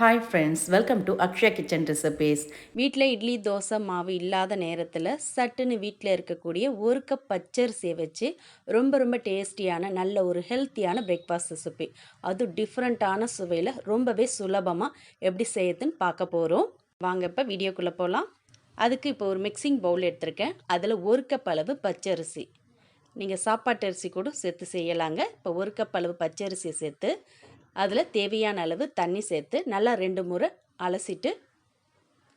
Hi friends welcome to Akshaya kitchen recipes வீட்டில் இட்லி தோசை மாவு இல்லாத நேரத்தில் சட்டுன்னு வீட்டில் இருக்கக்கூடிய ஒரு கப் பச்சரிசியை வச்சு ரொம்ப ரொம்ப டேஸ்டியான நல்ல ஒரு ஹெல்த்தியான பிரேக்ஃபாஸ்ட் ரெசிபி அது டிஃப்ரெண்ட்டான சுவையில் ரொம்பவே சுலபமாக எப்படி செய்யுதுன்னு பார்க்க போகிறோம் வாங்க இப்போ வீடியோக்குள்ளே போகலாம் அதுக்கு இப்போ ஒரு மிக்சிங் பவுல் எடுத்திருக்கேன். அதில் ஒரு கப் அளவு பச்சரிசி. நீங்கள் சாப்பாட்டு அரிசி கூட சேர்த்து செய்யலாங்க. இப்போ ஒரு கப் அளவு பச்சரிசியை சேர்த்து அதில் தேவையான அளவு தண்ணி சேர்த்து நல்லா ரெண்டு முறை அலசிட்டு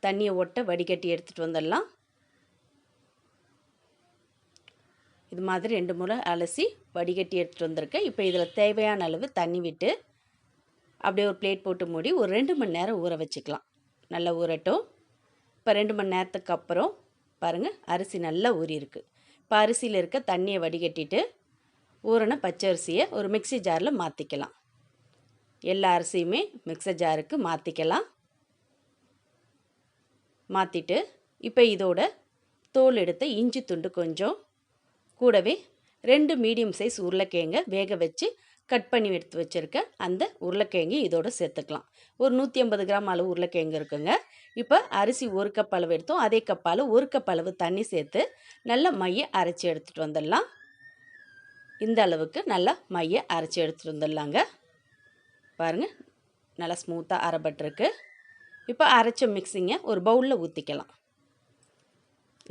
தண்ணியை ஒட்ட வடிகட்டி எடுத்துகிட்டு வந்துடலாம். இது மாதிரி ரெண்டு முறை அலசி வடிகட்டி எடுத்துகிட்டு வந்திருக்கேன். இப்போ இதில் தேவையான அளவு தண்ணி விட்டு அப்படியே ஒரு பிளேட் போட்டு மூடி ஒரு ரெண்டு மணி நேரம் ஊற வச்சுக்கலாம். நல்லா ஊறட்டும். இப்போ ரெண்டு மணி நேரத்துக்கு அப்புறம் பாருங்கள் அரிசி நல்லா ஊறியிருக்கு. இப்போ அரிசியில் இருக்க தண்ணியை வடிகட்டிட்டு ஊறின பச்சை அரிசியை ஒரு மிக்சி ஜாரில் மாற்றிக்கலாம் எல்லா அரிசியுமே மிக்சர் ஜாருக்கு மாற்றிக்கலாம் மாற்றிட்டு இப்போ இதோட தோல் எடுத்த இஞ்சி துண்டு கொஞ்சம் கூடவே ரெண்டு மீடியம் சைஸ் உருளைக்கிழங்க வேக வச்சு கட் பண்ணி எடுத்து வச்சுருக்க அந்த உருளைக்கிழங்கு இதோடு சேர்த்துக்கலாம். ஒரு நூற்றி ஐம்பது கிராம் அளவு உருளைக்கிழங்கு இருக்குங்க. இப்போ அரிசி ஒரு கப் அளவு எடுத்தோம். அதே கப்பால் ஒரு கப் அளவு தண்ணி சேர்த்து நல்லா மைய அரைச்சி எடுத்துகிட்டு வந்துடலாம். இந்த அளவுக்கு நல்லா மைய அரைச்சி எடுத்துகிட்டு வந்துடலாங்க. பாருங்கள் நல்லா ஸ்மூத்தாக அரைப்பட்டிருக்கு. இப்போ அரைச்ச மிக்சிங்கை ஒரு பவுலில் ஊற்றிக்கலாம்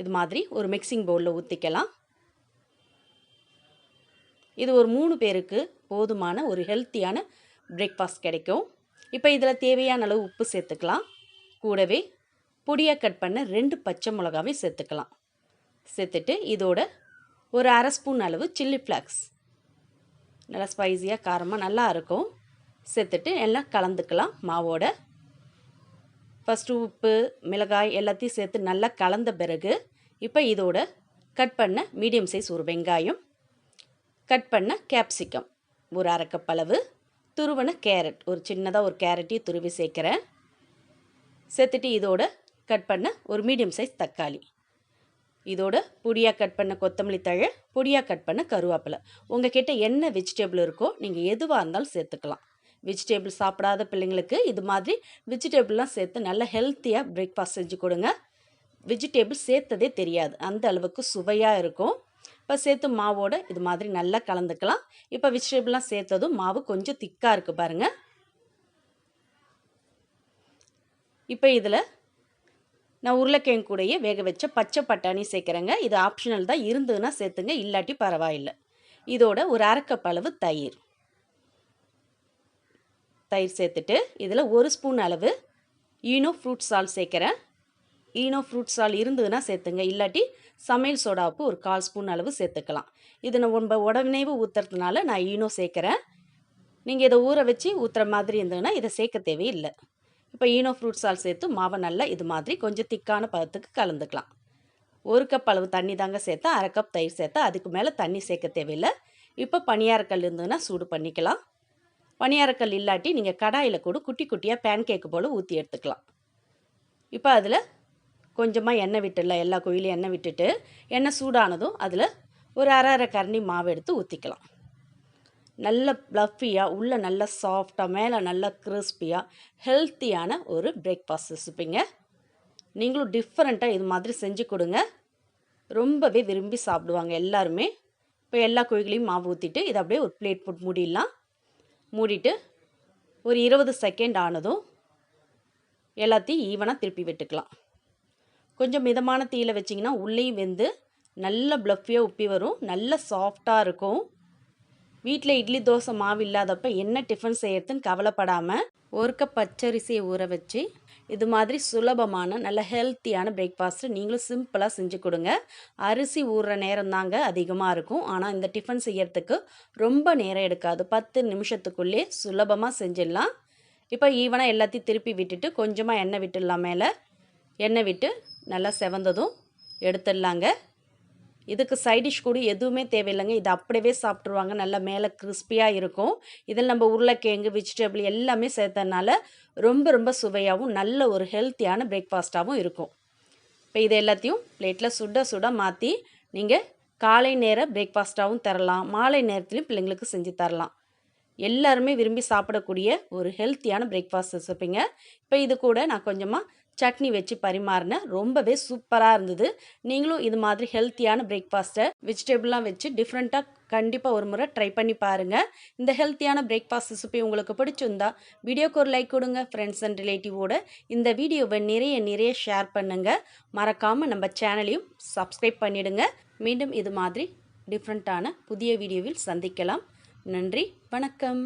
இது மாதிரி ஒரு மிக்சிங் பவுலில் ஊற்றிக்கலாம் இது ஒரு மூணு பேருக்கு போதுமான ஒரு ஹெல்த்தியான பிரேக்ஃபாஸ்ட் கிடைக்கும். இப்போ இதில் தேவையான அளவு உப்பு சேர்த்துக்கலாம். கூடவே பொடியாக கட் பண்ண ரெண்டு பச்சை மிளகாவையும் சேர்த்துக்கலாம். சேர்த்துட்டு இதோட ஒரு அரை ஸ்பூன் அளவு சில்லி ஃப்ளாக்ஸ் நல்லா ஸ்பைஸியாக காரமாக நல்லா இருக்கும். சேர்த்துட்டு எல்லாம் கலந்துக்கலாம் மாவோட. ஃபஸ்ட்டு உப்பு மிளகாய் எல்லாத்தையும் சேர்த்து நல்லா கலந்த பிறகு இப்போ இதோட கட் பண்ண மீடியம் சைஸ் ஒரு வெங்காயம் கட் பண்ண கேப்சிகம் ஒரு அரைக்கப்பளவு துருவன கேரட் ஒரு சின்னதாக ஒரு கேரட்டையும் துருவி சேர்க்குறேன். சேர்த்துட்டு இதோட கட் பண்ண ஒரு மீடியம் சைஸ் தக்காளி. இதோட பொடியாக கட் பண்ண கொத்தமல்லி தழை பொடியாக கட் பண்ண கருவேப்பிலை. உங்கள் கிட்டே என்ன வெஜிடபிள் இருக்கோ நீங்கள் எதுவாக இருந்தாலும் சேர்த்துக்கலாம். வெஜிடேபிள் சாப்பிடாத பிள்ளைங்களுக்கு இது மாதிரி வெஜிடேபிள்லாம் சேர்த்து நல்ல ஹெல்த்தியாக பிரேக்ஃபாஸ்ட் செஞ்சு கொடுங்க. வெஜிடேபிள் சேர்த்ததே தெரியாது. அந்த அளவுக்கு சுவையாக இருக்கும். இப்போ சேர்த்து மாவோடு இது மாதிரி நல்லா கலந்துக்கலாம். இப்போ வெஜிடேபிள்லாம் சேர்த்ததும் மாவு கொஞ்சம் திக்காக இருக்குது பாருங்கள் இப்போ இதில் நான் உருளைக்கிழங்கு கூடையே வேக வச்ச பச்சை பட்டாணி சேர்க்குறேங்க. இது ஆப்ஷனல் தான். இருந்ததுன்னா சேர்த்துங்க. இல்லாட்டி பரவாயில்லை. இதோட ஒரு அரைக்கப் அளவு தயிர். தயிர் சேர்த்துட்டு இதில் ஒரு ஸ்பூன் அளவு ஈனோ ஃப்ரூட் சால் சேர்க்குறேன். ஈனோ ஃப்ரூட் சால் இருந்ததுன்னா சேர்த்துங்க. இல்லாட்டி சமையல் சோடாவுக்கு ஒரு கால் ஸ்பூன் அளவு சேர்த்துக்கலாம். இது நான் நம்ம உடனேவு ஊற்றுறதுனால நான் ஈனோ சேர்க்குறேன். நீங்கள் இதை ஊற வச்சு ஊற்றுற மாதிரி இருந்ததுன்னா இதை சேர்க்க தேவையில்லை. இப்போ ஈனோ ஃப்ரூட் சால் சேர்த்து மாவை நல்லா இது மாதிரி கொஞ்சம் திக்கான பதத்துக்கு கலந்துக்கலாம். ஒரு கப் அளவு தண்ணி தாங்க சேர்த்தா அரை கப் தயிர் சேர்த்தா அதுக்கு மேலே தண்ணி சேர்க்க தேவையில்லை. இப்போ பனியாரக்கல் இருந்ததுன்னா சூடு பண்ணிக்கலாம். பணியாரக்கல் இல்லாட்டி நீங்கள் கடாயில் கூட குட்டி குட்டியாக பேன் கேக்கு போல் ஊற்றி எடுத்துக்கலாம். இப்போ அதில் கொஞ்சமாக எண்ணெய் விட்டுடலாம். எல்லா கோயிலையும் எண்ணெய் விட்டுட்டு எண்ணெய் சூடானதும் அதில் ஒரு அரை அரை கரண்டி மாவு எடுத்து ஊற்றிக்கலாம் நல்ல ப்ளஃபியாக உள்ளே நல்ல சாஃப்டாக மேலே நல்ல கிறிஸ்பியாக ஹெல்த்தியான ஒரு பிரேக்ஃபாஸ்ட் ரெசிப்பிங்க நீங்களும் டிஃப்ரெண்ட்டாக இது மாதிரி செஞ்சு கொடுங்க. ரொம்பவே விரும்பி சாப்பிடுவாங்க எல்லாருமே. இப்போ எல்லா கோயிலையும் மாவு ஊற்றிட்டு இதை அப்படியே ஒரு பிளேட் போட்டு மூடிடலாம். மூடிட்டு ஒரு இருபது செகண்ட் ஆனதும் எல்லாத்தையும் ஈவனாக திருப்பி விட்டுக்கலாம். கொஞ்சம் மிதமான தீயில் வச்சிங்கன்னா உள்ளேயும் வெந்து நல்ல ப்ளஃபியாக உப்பி வரும். நல்ல சாஃப்டாக இருக்கும். வீட்டில் இட்லி தோசை மாவு இல்லாதப்ப என்ன டிஃபன் செய்யறதுன்னு கவலைப்படாமல் ஒரு கப் பச்சரிசியை ஊற வச்சு இது மாதிரி சுலபமான நல்ல ஹெல்த்தியான பிரேக்ஃபாஸ்ட்டு நீங்களும் சிம்பிளாக செஞ்சு கொடுங்க. அரிசி ஊறுற நேரம் தாங்க அதிகமாக இருக்கும். ஆனால் இந்த டிஃபன் செய்யறதுக்கு ரொம்ப நேரம் எடுக்காது. பத்து நிமிஷத்துக்குள்ளே சுலபமாக செஞ்சிடலாம். இப்போ ஈவனாக எல்லாத்தையும் திருப்பி விட்டுட்டு கொஞ்சமாக எண்ணெய் விட்டுடலாம் மேலே. எண்ணெய் விட்டு நல்லா செவந்ததும் எடுத்துடலாங்க. இதுக்கு சைடிஷ் கூட எதுவுமே தேவையில்லைங்க. இது அப்படியே சாப்பிட்ருவாங்க நல்லா மேலே கிறிஸ்பியாக இருக்கும். இதில் நம்ம உருளைக்கிழங்கு வெஜிடபிள் எல்லாமே சேர்த்தனால ரொம்ப ரொம்ப சுவையாகவும் நல்ல ஒரு ஹெல்த்தியான பிரேக்ஃபாஸ்ட்டாகவும் இருக்கும். இப்போ இது எல்லாத்தையும் பிளேட்டில் சுட சுட மாற்றி நீங்கள் காலை நேர பிரேக்ஃபாஸ்ட்டாகவும் தரலாம். மாலை நேரத்துலையும் பிள்ளைங்களுக்கு செஞ்சு தரலாம். எல்லாருமே விரும்பி சாப்பிடக்கூடிய ஒரு ஹெல்த்தியான பிரேக்ஃபாஸ்ட் வச்சுருப்பீங்க இப்போ இது கூட நான் கொஞ்சமாக சட்னி வச்சு பரிமாறினேன் ரொம்பவே சூப்பராக இருந்தது. நீங்களும் இது மாதிரி ஹெல்த்தியான பிரேக்ஃபாஸ்ட்டை வெஜிடபிள்லாம் வச்சு டிஃப்ரெண்ட்டாக கண்டிப்பாக ஒரு முறை ட்ரை பண்ணி பாருங்கள் இந்த ஹெல்த்தியான பிரேக்ஃபாஸ்ட் ரெசிபி உங்களுக்கு பிடிச்சிருந்தா வீடியோக்கு ஒரு லைக் கொடுங்க ஃப்ரெண்ட்ஸ் அண்ட் ரிலேட்டிவோட இந்த வீடியோவை நிறைய நிறைய ஷேர் பண்ணுங்கள் மறக்காமல் நம்ம சேனலையும் சப்ஸ்கிரைப் பண்ணிவிடுங்க மீண்டும் இது மாதிரி டிஃப்ரெண்ட்டான புதிய வீடியோவில் சந்திக்கலாம். நன்றி வணக்கம்.